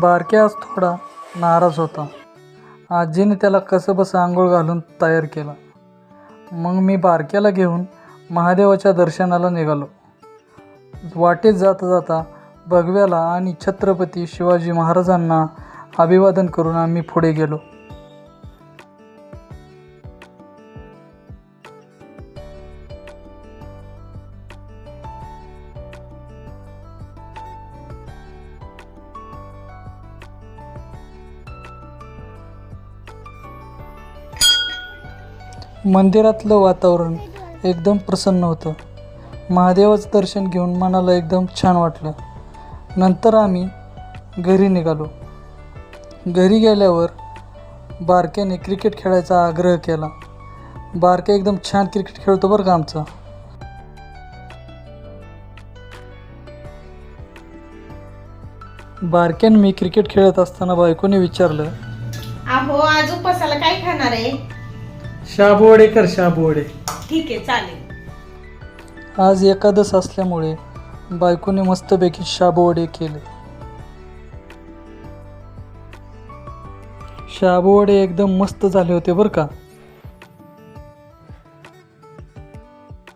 बारक्या आज थोडा नाराज होता. आजीने त्याला कसं बसं आंघोळ घालून तयार केला. मग मी बारक्याला घेऊन महादेवाच्या दर्शनाला निघालो. वाटेत जाता जाता भगव्याला आणि छत्रपती शिवाजी महाराजांना अभिवादन करून आम्ही पुढे गेलो. मंदिरातलं वातावरण एकदम प्रसन्न होतं. महादेवाचं दर्शन घेऊन मनाला एकदम छान वाटलं. नंतर आम्ही घरी निघालो. घरी गेल्यावर बारक्याने क्रिकेट खेळायचा आग्रह केला. बारक्या एकदम छान क्रिकेट खेळतो बरं का आमचा. बारक्याने मी क्रिकेट खेळत असताना बायकोने विचारलं अहो आज उपासाला काय खाणार आहे? शाबोडे कर शाबोडे ठीक आहे चालेल. आज एकादश असल्यामुळे बायकोने मस्तपैकी शाबूवडे केले. शाबूवडे एकदम मस्त झाले होते बरं का?